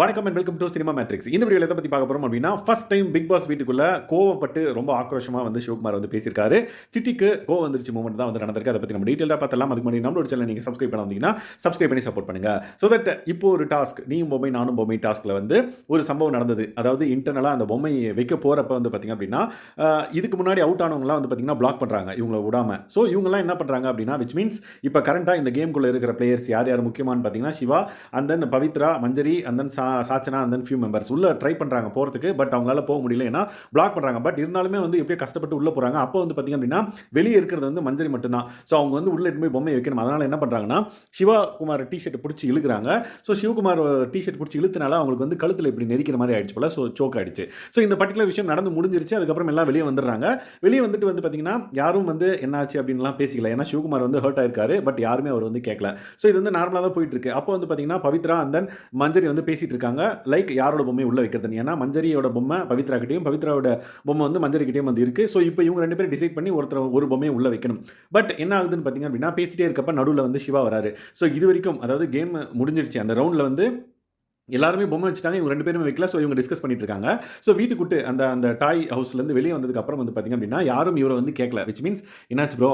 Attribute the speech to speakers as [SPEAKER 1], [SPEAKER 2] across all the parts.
[SPEAKER 1] வணக்கம் and welcome to Cinema Matrix இந்த video எதை பற்றி பார்க்க போகிறோம் அப்படின்னா ஃபஸ்ட் டைம் பிக் பாஸ் வீட்டுக்குள்ளே கோவப்பட்டு ரொம்ப ஆக்ரோஷமாக வந்து சிவகுமார் வந்து பேசியிருக்காரு. சிட்டிக்கு கோவம் வந்துருச்சு மூமெண்ட் தான் வந்து நடந்திருக்கு. அதை பற்றி நம்ம டீட்டெயிலாக பார்த்தலாம் அதுக்கு முன்னாடி நம்மளோட சேனல் நீங்கள் சப்ஸ்கிரைப் பண்ண வந்தீங்கன்னா சப்ஸ்கிரைப் பண்ணி சப்போர்ட் பண்ணுங்க. ஸோ தட் இப்போ ஒரு டாஸ்க் நீயும் பொம்மை நானும் பொம்மை டாஸ்கில் வந்து ஒரு சம்பவம் நடந்தது. அதாவது இன்டர்னலாக அந்த பொம்மையை வைக்க போகிறப்ப வந்து பார்த்திங்க அப்படின்னா இதுக்கு முன்னாடி அவுட் ஆனவங்களாம் வந்து பார்த்திங்கன்னா பிளாக் பண்ணுறாங்க இவங்கள விடாமல் ஸோ இவங்கெல்லாம் என்ன பண்ணுறாங்க அப்படின்னா விச் மீன்ஸ் இப்போ கரண்ட்டாக இந்த கேம்குள்ளே இருக்கிற பிளேயர்ஸ் யார் யார் முக்கியமானு பார்த்தீங்கன்னா Siva and then Pavithra Manjari and then சா சாச்சனா அந்த ஃபியூ மெம்பர்ஸ் உள்ள ட்ரை பண்ணுறாங்க போகிறதுக்கு பட் அவங்களால போக முடியல. ஏன்னா பிளாக் பண்ணுறாங்க பட் இருந்தாலுமே வந்து எப்படியோ கஷ்டப்பட்டு உள்ளே போகிறாங்க அப்போ வந்து பார்த்திங்க அப்படின்னா வெளியே இருக்கிறது வந்து மஞ்சரி மட்டும்தான். ஸோ அவங்க வந்து உள்ளே போய் பொம்மை வைக்கணும். அதனால் என்ன பண்ணுறாங்கன்னா சிவகுமார் டிஷர்ட் பிடிச்சி இழுக்கிறாங்க. ஸோ சிவகுமார் டிஷர்ட் பிடிச்சி இழுத்தனால அவங்களுக்கு வந்து கழுத்தில் இப்படி நெரிக்கிற மாதிரி ஆயிடுச்சு போல. ஸோ சோக் ஆயிடுச்சு. ஸோ இந்த பர்டிகுலர் விஷயம் நடந்து முடிஞ்சிருச்சு. அதுக்கப்புறம் எல்லாம் வெளியே வந்துடுறாங்க. வெளியே வந்துட்டு வந்து பார்த்தீங்கன்னா யாரும் வந்து என்னாச்சு அப்படின்லாம் பேசிக்கல. ஏன்னா சிவகுமார் வந்து ஹர்ட் ஆயிருக்காரு. பட் யாருமே அவர் வந்து கேட்கல ஸோ இது வந்து நார்மலாக தான் போயிட்டு இருக்கு. அப்போ வந்து பார்த்தீங்கன்னா பவித்ரா அண்ட் தென் மஞ்சரி வந்து பேசிட்டு இருக்காங்க லைக் யாரோட பொம்மை உள்ள வைக்கிறதுன்னு ஏன்னா மஞ்சரியோட பொம்மை பவித்ரா கிட்டேயும் பவித்ராவோட பொம்மை வந்து மஞ்சரிக்கிட்டயும் வந்து இருக்கு. ஸோ இப்போ இவங்க ரெண்டு பேரும் டிசைட் பண்ணி ஒருத்தர் ஒரு பொம்மையை உள்ள வைக்கணும். பட் என்ன ஆகுதுன்னு பார்த்தீங்க அப்படின்னா பேசிட்டே இருக்கப்ப நடுவில் வந்து சிவா வராரு. ஸோ இது வரைக்கும் அதாவது கேம் முடிஞ்சிருச்சு. அந்த ரவுண்டில் வந்து எல்லாருமே பொம்மை வச்சுட்டாங்க இவங்க ரெண்டு பேருமே வைக்கல ஸோ இவங்க டிஸ்கஸ் பண்ணிட்டு இருக்காங்க ஸோ வீட்டுக்குட்டு அந்த அந்த டாய் ஹவுஸ்லேருந்து வெளியே வந்ததுக்கு அப்புறம் வந்து பார்த்திங்க அப்படின்னா யாரும் இவரை வந்து கேட்கல விச் மீன்ஸ் என்னாச்சு ப்ரோ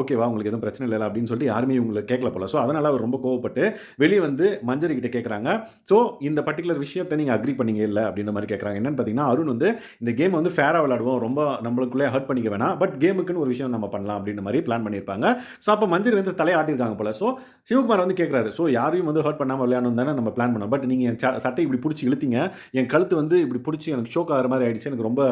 [SPEAKER 1] ஓகேவா உங்களுக்கு எதுவும் பிரச்சனை இல்லை அப்படின்னு சொல்லிட்டு யாருமே இவங்களை கேட்கல போல. ஸோ அதனால் அவர் ரொம்ப கோவப்பட்டு வெளியே வந்து மஞ்சரி கிட்ட கேட்குறாங்க ஸோ இந்த பர்டிகுலர் விஷயத்தை நீங்கள் அக்ரி பண்ணீங்க இல்லை அப்படின்ற மாதிரி கேட்குறாங்க என்னன்னு பார்த்தீங்கன்னா அருண் வந்து இந்த கேம் வந்து ஃபேராக விளாடுவோம் ரொம்ப நம்மளுக்குள்ளே ஹர்ட் பண்ணிக்க வேணாம் பட் கேமுக்குன்னு ஒரு விஷயம் நம்ம பண்ணலாம் அப்படின்ற மாதிரி பிளான் பண்ணியிருப்பாங்க. ஸோ அப்போ மஞ்சரி வந்து தலையாட்டிருக்காங்க போல. ஸோ சிவகுமார் வந்து கேட்குறாரு ஸோ யாரையும் வந்து ஹர்ட் பண்ணாமல் விளையாடணும் தானே நம்ம பிளான் பண்ணோம் பட் நீங்கள் என் சட்டை இப்படி பிடிச்சி இழுத்தீங்க என் கழுத்து வந்து இப்படி பிடிச்சி எனக்கு ஷோக் ஆகிற மாதிரி ஆயிடுச்சு எனக்கு ரொம்ப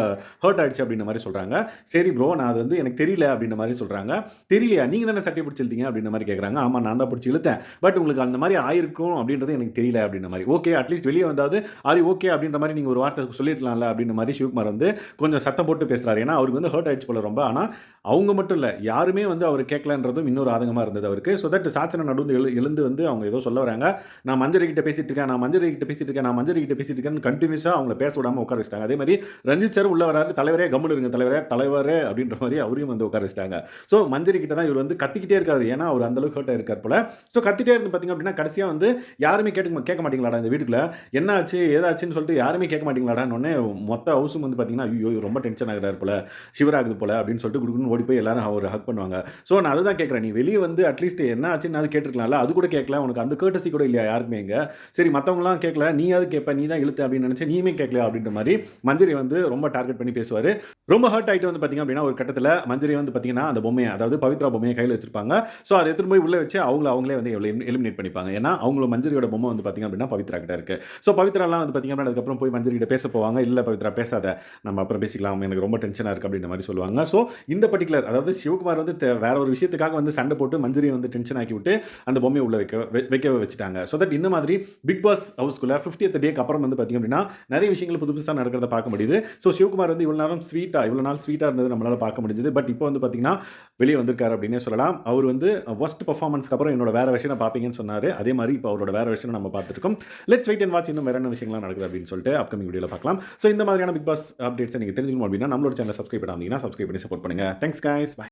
[SPEAKER 1] ஹர்ட் ஆயிடுச்சு அப்படின்ற மாதிரி சொல்கிறாங்க சரி ப்ரோ நான் அது வந்து எனக்கு தெரியல அப்படின்ற மாதிரி சொல்கிறாங்க தெரியலையா? நீங்கள் தானே சட்டையை பிடிச்சி இழுத்தீங்க அப்படின்ற மாதிரி கேட்குறாங்க ஆமாம் நான் தான் பிடிச்சி இழுத்தேன். பட் உங்களுக்கு அந்த மாதிரி ஆயிருக்கும் அப்படின்றது எனக்கு தெரியல அப்படின்ற மாதிரி. ஓகே அட்லீஸ்ட் வெளியே வந்தாவது ஆரி ஓகே அப்படின்ற மாதிரி நீங்கள் ஒரு வார்த்தை சொல்லிருக்கலாம்ல அப்படின்ற மாதிரி சிவகுமார் வந்து கொஞ்சம் சத்தம் போட்டு பேசுகிறாரு ஏன்னா அவருக்கு வந்து ஹர்ட் ஆயிடுச்சு போல ரொம்ப. ஆனால் அவங்க மட்டும் இல்லை யாருமே வந்து அவர் கேட்கலன்றதும் இன்னொரு ஆதங்கமாக இருந்தது அவருக்கு. ஸோ தட் சாச்சனை நடுந்து எழு எழுந்து வந்து அவங்க ஏதோ சொல்ல வராங்க. நான் மஞ்சள் கிட்ட பேசிட்டு இருக்கேன். நான் மஞ்சரி கிட்ட பேசிட்டு இருக்கேன் நான் மஞ்சரி கிட்ட பேசிட்டு இருக்கேன்னு கண்டினியூஸாக அவங்கள பேச விடாமல் உட்கார வச்சிட்டாங்க. அதே மாதிரி ரஞ்சித் சார் உள்ள வராரு தலைவரே கம்முன்னு இருங்க தலைவரே தலைவரே அப்படின்ற மாதிரி அவரையும் வந்து உட்கார வச்சிட்டாங்க. ஸோ மஞ்சரி கிட்ட தான் இவர் வந்து கத்திக்கிட்டே இருக்காரு. ஏன்னா அவர் அந்தளவுக்கு ஹர்ட்டாக இருக்கார் போல. ஸோ கத்திட்டே இருந்து பார்த்தீங்க அப்படின்னா கடைசியாக வந்து யாருமே கேட்க கேட்க மாட்டீங்களாடா இந்த வீட்டுக்குள்ள? என்ன ஆச்சு ஏதாச்சுன்னு சொல்லிட்டு யாருமே கேட்க மாட்டீங்களாடான்னு மொத்த ஹவுஸும் வந்து பார்த்தீங்கன்னா ஐயோ ரொம்ப டென்ஷன் ஆகிறார் போல. சிவராகுது போல அப்படின்னு சொல்லிட்டு கொடுக்குன்னு ஓடி போய் எல்லாரும் அவர் ஹக் பண்ணுவாங்க. ஸோ நான் அதுதான் கேட்குறேன். நீ வெளியே வந்து அட்லீஸ்ட் என்ன ஆச்சுன்னு அது கேட்டிருக்கலாம்ல? அது கூட கேட்கல. உனக்கு அந்த கேட்டசி கூட இல்லையா? யாருமே இங்கே? சரி மற்றவங்களாம் கேட்கல நீ அது கேட்ப நீ தான் இழுத்து அப்படின்னு நினச்சி நீயுமே கேட்கல அப்படின்ற மாதிரி மஞ்சரி வந்து ரொம்ப டார்கெட் பண்ணி பேசுவார். ரொம்ப ஹர்ட் ஆகிட்டு வந்து பார்த்தீங்க அப்படின்னா ஒரு கட்டத்தில் மஞ்சரி வந்து பார்த்தீங்கன்னா அந்த பொம்மையை அதாவது பவித்ரா பொம்மையை கையில் வச்சிருப்பாங்க. ஸோ அதை எடுத்துகிட்டு போய் உள்ளே வச்சு அவங்கள அவங்களே வந்து எலிமினேட் பண்ணிப்பாங்க. ஏன்னா அவங்களோட மஞ்சரியோட பொம்மை வந்து பார்த்தீங்க அப்படின்னா பவித்ரா கிட்ட இருக்குது ஸோ பவித்ராலாம் வந்து பார்த்தீங்க அப்படின்னா அதுக்கப்புறம் போய் மஞ்சரி கிட்ட பேச போவாங்க. இல்லை பவித்ரா பேசாத. நம்ம அப்புறம் பேசிக்கலாம். எனக்கு ரொம்ப டென்ஷனாக இருக்குது அப்படின்ற மாதிரி சொல்லுவாங்க. ஸோ இந்த பர்டிகுலர் அதாவது சிவகுமார் வந்து வேற ஒரு விஷயத்துக்காக வந்து சண்டை போட்டு மஞ்சரியை வந்து டென்ஷன் ஆக்கி விட்டு அந்த பொம்மையை உள்ள வைக்க வைக்க வச்சுட்டாங்க. ஸோ தட் இந்த மாதிரி பிக் பாஸ் ஹவுஸ்க்குள்ள ஃபிஃப்டியத் டேக்கு அப்புறம் வந்து பார்த்தீங்க அப்படின்னா நிறைய விஷயங்கள் புது புதுசாக நடக்கிறத பார்க்க முடியுது. ஸோ சிவகுமார் வந்து இவ்வளோ நேரம் ஸ்வீட்டாக இவ்வளோ நாள் ஸ்வீட்டாக இருந்தது நம்மளால் பார்க்க முடிஞ்சது. பட் இப்போ வந்து பார்த்தீங்கன்னா வெளியே வந்திருக்காரு அப்படின்னே சொல்லலாம். அவர் வந்து ஒஸ்ட் பர்ஃபார்மன்ஸ்க்கு அப்புறம் என்னோட வேற விஷயம் பார்ப்பீங்கன்னு சொன்னார். அதே மாதிரி இப்போ அவரோட வேறு விஷயம் நம்ம பார்த்துருக்கோம் லெட்ஸ் வெயிட் அண்ட் வாட்ச் இன்னும் வேற என்ன விஷயங்கள்லாம் நடக்குது அப்படின்னு சொல்லிட்டு அப்கமிங் வீடியோவில் பார்க்கலாம். ஸோ இந்த மாதிரியான பிக் பாஸ் அப்டேட்ஸ் நீங்கள் தெரிஞ்சுக்கணும் அப்படின்னா நம்மளோட சேனல் சப்ஸ்கிரைப் பண்ணாதீங்கன்னா சப்ஸ்கிரைப் பண்ணி சப்போர்ட் பண்ணுங்க. Thanks guys bye.